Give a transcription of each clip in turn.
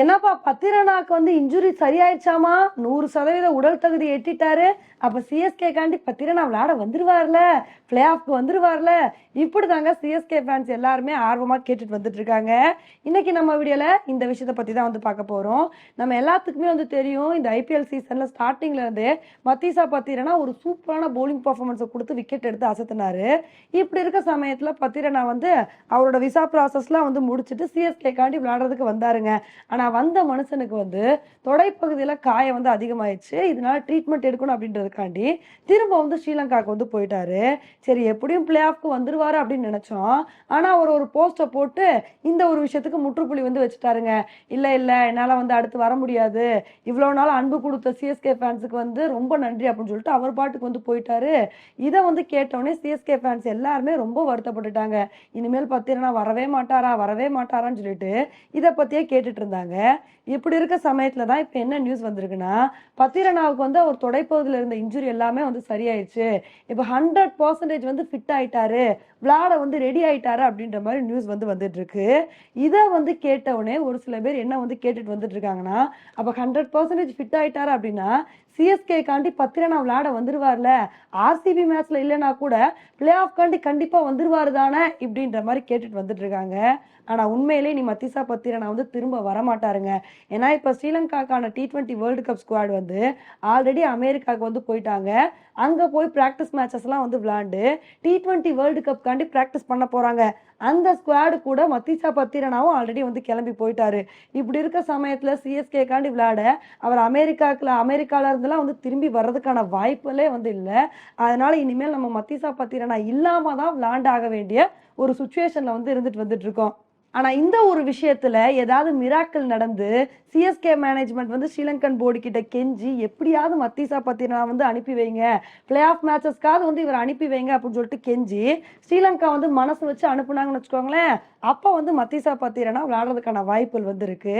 என்னப்பா பத்திரனாக்கு வந்து இன்ஜுரி சரியாயிடுச்சாமா? நூறு சதவீத உடல் தகுதி எட்டிட்டாரு. அப்ப சிஎஸ்கே காண்டி பத்திரனா விளையாட வந்துருவார்ல? பிளே ஆஃப்க்கு வந்துருவார்ல? இப்படி தாங்க சிஎஸ்கே ஃபேன்ஸ் எல்லாருமே ஆர்வமா கேட்டுட்டு வந்துட்டு இருக்காங்க இன்னைக்கு நம்ம வீடியோல இந்த விஷயத்தை பத்தி தான் வந்து பார்க்க போறோம். நம்ம எல்லாத்துக்குமே வந்து தெரியும் இந்த ஐபிஎல் சீசன்ல ஸ்டார்டிங்ல இருந்து மத்தீசா பத்திரனா ஒரு சூப்பரான போலிங் பர்ஃபார்மன்ஸை கொடுத்து விக்கெட் எடுத்து அசத்தினாரு. இப்படி இருக்க சமயத்துல பத்திரனா வந்து அவரோட விசா ப்ராசஸ்லாம் வந்து முடிச்சுட்டு சிஎஸ்கே காண்டி விளையாடுறதுக்கு வந்தாருங்க. ஆனா வந்த மனுஷனுக்கு வந்து தொடைப்பகுதியில காயம் வந்து அதிகமாயிடுச்சு. இதனால ட்ரீட்மெண்ட் எடுக்கணும் அப்படின்றதுக்காண்டி திரும்ப வந்து ஸ்ரீலங்காவுக்கு வந்து போயிட்டாரு. சரி எப்படியும் பிளே ஆஃப்க்கு வந்துருவாரு அப்படின்னு நினைச்சோம். ஆனா அவர் ஒரு போஸ்டை போட்டு இந்த ஒரு விஷயத்துக்கு முற்றுப்புள்ளி வந்து வச்சுட்டாருங்க. இல்ல இல்ல என்னால வந்து அடுத்து வர முடியாது. இவ்வளவு நாள் அன்பு கொடுத்த சிஎஸ்கே ஃபேன்ஸுக்கு வந்து ரொம்ப நன்றி அப்படின்னு சொல்லிட்டு அவர் பாட்டுக்கு வந்து போயிட்டாரு. இதை வந்து கேட்டோடனே சிஎஸ்கே ஃபேன்ஸ் எல்லாருமே ரொம்ப வருத்தப்பட்டுட்டாங்க. இனிமேல் பார்த்தீங்கன்னா வரவே மாட்டாரா வரவே மாட்டாரான்னு சொல்லிட்டு இதை பத்தியே கேட்டுட்டு இருந்தாங்க. இப்படி இருக்க சமயத்துல தான் இப்போ என்ன நியூஸ் வந்திருக்குன்னா பத்திரனாவுக்கு வந்து அவர் தொடைப்பகுதியில் இருந்த இன்ஜுரி எல்லாமே வந்து சரியாயிடுச்சு. இப்போ ஹண்ட்ரட் பர்சன்டேஜ் வந்து ஃபிட் ஆயிட்டாரு. விளாட வந்து ரெடி ஆயிட்டாரு அப்படின்ற மாதிரி நியூஸ் வந்து வந்துட்டு இருக்கு இதை வந்து கேட்டவுடனே ஒரு சில பேர் என்ன வந்து கேட்டுட்டு வந்துட்டு இருக்காங்கன்னா அப்போ ஹண்ட்ரட் பர்சன்டேஜ் ஃபிட் ஆயிட்டாரு அப்படின்னா சிஎஸ்கே காண்டி பத்திரனா விளையாட வந்துருவார்ல? ஆர்சிபி மேட்ச்ல இல்லைனா கூட பிளே ஆஃப் காண்டி கண்டிப்பா வந்துருவாரு தானே இப்படின்ற மாதிரி கேட்டுட்டு வந்துட்டு இருக்காங்க ஆனா உண்மையிலேயே நீ மத்திசா பத்திரனா வந்து திரும்ப வரமாட்டாருங்க. ஏன்னா இப்ப ஸ்ரீலங்காக்கான T twenty world cup squad வந்து ஆல்ரெடி அமெரிக்காவுக்கு வந்து போயிட்டாங்க. அங்க போய் பிராக்டிஸ் மேட்சஸ் எல்லாம் வந்து விளையாண்டு டி ட்வெண்ட்டி வேர்ல்டு கப் காண்டி பிராக்டிஸ் பண்ண போறாங்க. அந்த ஸ்குவாடு கூட மத்திசா பத்திரனாவும் ஆல்ரெடி வந்து கிளம்பி போயிட்டாரு. இப்படி இருக்க சமயத்துல சிஎஸ்கே காண்டி விளையாட அவர் அமெரிக்காக்குல அமெரிக்கால இருந்தெல்லாம் வந்து திரும்பி வர்றதுக்கான வாய்ப்புகளே வந்து இல்லை. அதனால இனிமேல் நம்ம மத்திசா பத்திரனா இல்லாம தான் விளையாண்டாக வேண்டிய ஒரு சுச்சுவேஷன்ல வந்து இருந்துட்டு வந்துட்டு இருக்கோம். ஆனால் இந்த ஒரு விஷயத்தில் ஏதாவது மிராக்கள் நடந்து சிஎஸ்கே மேனேஜ்மெண்ட் வந்து ஸ்ரீலங்கன் போர்டு கிட்ட கெஞ்சி எப்படியாவது மத்தீசா பத்தினா வந்து அனுப்பி வைங்க. பிளே ஆஃப் மேட்சஸ்க்காவது வந்து இவர் அனுப்பி வைங்க அப்படின்னு சொல்லிட்டு கெஞ்சி ஸ்ரீலங்கா வந்து மனசு வச்சு அனுப்புனாங்கன்னு வச்சுக்கோங்களேன். அப்போ வந்து மத்தீசா பத்திரனா விளையாடுறதுக்கான வாய்ப்புகள் வந்து இருக்கு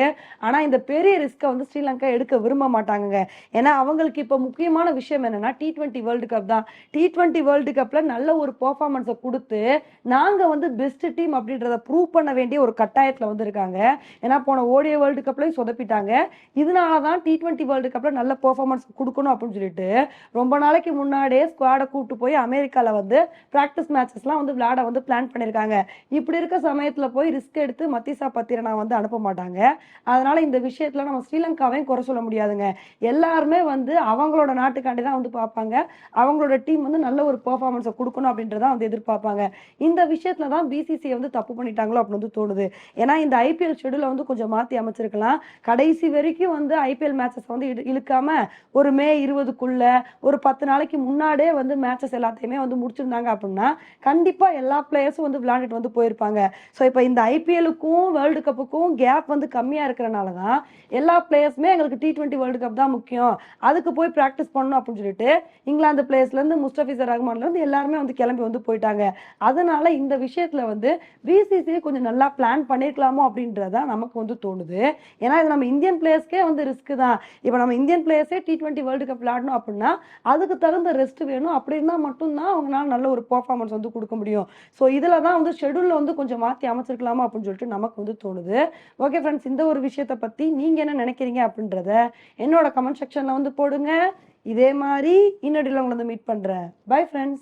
இந்த பெரிய ரிஸ்க்கை வந்து ஸ்ரீலங்கா எடுக்க விரும்ப மாட்டாங்க ஏன்னா அவங்களுக்கு இப்போ முக்கியமான விஷயம் என்னன்னா டி டுவெண்ட்டி வேர்ல்டு கப் தான். டி டுவெண்ட்டி வேர்ல்டு கப்பில் நல்ல ஒரு பெர்ஃபார்மன்ஸை கொடுத்து நாங்கள் வந்து பெஸ்ட் டீம் அப்படின்றத ப்ரூவ் பண்ண வேண்டிய ஒரு கட்டாயத்துல வந்து இருக்காங்க ஏன்னா போன ஓடிய வேர்ல்டு கப்லையும் சொதப்பிட்டாங்க. இதனால தான் டி டுவெண்ட்டி வேர்ல்டு கப்ல நல்ல பெர்ஃபார்மன்ஸ் கொடுக்கணும் அப்படின்னு சொல்லிட்டு ரொம்ப நாளைக்கு முன்னாடியே ஸ்குவாடை கூப்பிட்டு போய் அமெரிக்கால வந்து பிராக்டிஸ் மேட்சஸ்லாம் வந்து விளையாட வந்து பிளான் பண்ணியிருக்காங்க இப்படி இருக்க சமயத்துல போய் ரிஸ்க் எடுத்து மத்திசா பத்திரனா வந்து அனுப்ப மாட்டாங்க. அதனால இந்த விஷயத்துல நம்ம ஸ்ரீலங்காவையும் குறை சொல்ல முடியாதுங்க. எல்லாருமே வந்து அவங்களோட நாட்டுக்காண்டி தான் வந்து பார்ப்பாங்க. அவங்களோட டீம் வந்து நல்ல ஒரு பெர்ஃபார்மன்ஸை கொடுக்கணும் அப்படின்றதான் வந்து எதிர்பார்ப்பாங்க. இந்த விஷயத்துல தான் பிசிசி வந்து தப்பு பண்ணிட்டாங்களோ அப்படின்னு வந்து தோணுது. ஏன்னா இந்த ஐபிஎல் ஷெடியூலை வந்து கொஞ்சம் மாற்றி அமைச்சிருக்கலாம். கடைசி வரைக்கும் வந்து ஐபிஎல் மேட்சஸ் வந்து இழுக்காம ஒரு மே இருபதுக்குள்ள ஒரு பத்து நாளைக்கு முன்னாடியே வந்து மேட்சஸ் எல்லாத்தையுமே வந்து முடிச்சிருந்தாங்க அப்படின்னா கண்டிப்பாக எல்லா பிளேயர்ஸும் வந்து விளையாண்டுட்டு வந்து போயிருப்பாங்க. ஸோ இப்போ இந்த ஐபிஎலுக்கும் வேர்ல்டு கப்புக்கும் கேப் வந்து கம்மியாக இருக்கிறனால தான் எல்லா பிளேயர்ஸுமே எங்களுக்கு டி டுவெண்ட்டி வேர்ல்டு கப் தான் முக்கியம். அதுக்கு போய் ப்ராக்டிஸ் பண்ணணும் அப்படின்னு சொல்லிட்டு இங்கிலாந்து பிளேயர்ஸ்லேருந்து முஸ்டபிசர் ரஹ்மான்லேருந்து எல்லாருமே வந்து கிளம்பி வந்து போயிட்டாங்க. அதனால இந்த விஷயத்தில் வந்து பிசிசி கொஞ்சம் நல்லா பிளான் பண்ணிருக்கலாமோ அப்படின்றத நமக்கு வந்து தோணுது. ஏன்னா இது நம்ம இந்தியன் பிளேயர்ஸ்க்கே வந்து ரிஸ்க் தான். இப்போ நம்ம இந்தியன் பிளேயர்ஸே டி டுவெண்ட்டி வேர்ல்டு கப் விளாடணும் அப்படின்னா அதுக்கு தகுந்த ரெஸ்ட் வேணும். அப்படி இருந்தால் மட்டும்தான் அவங்களால நல்ல ஒரு பெர்ஃபார்மன்ஸ் வந்து கொடுக்க முடியும். ஸோ இதுல தான் வந்து ஷெடியூலில் வந்து கொஞ்சம் மாற்றி அமைச்சிருக்கலாமா அப்படின்னு சொல்லிட்டு நமக்கு வந்து தோணுது. ஓகே ஃப்ரெண்ட்ஸ் இந்த ஒரு விஷயத்தை பற்றி நீங்க என்ன நினைக்கிறீங்க அப்படின்றத என்னோட கமெண்ட் செக்ஷனில் வந்து போடுங்க. இதே மாதிரி இன்னடியில் உங்களை வந்து மீட் பண்ணுறேன் பை ஃப்ரெண்ட்ஸ்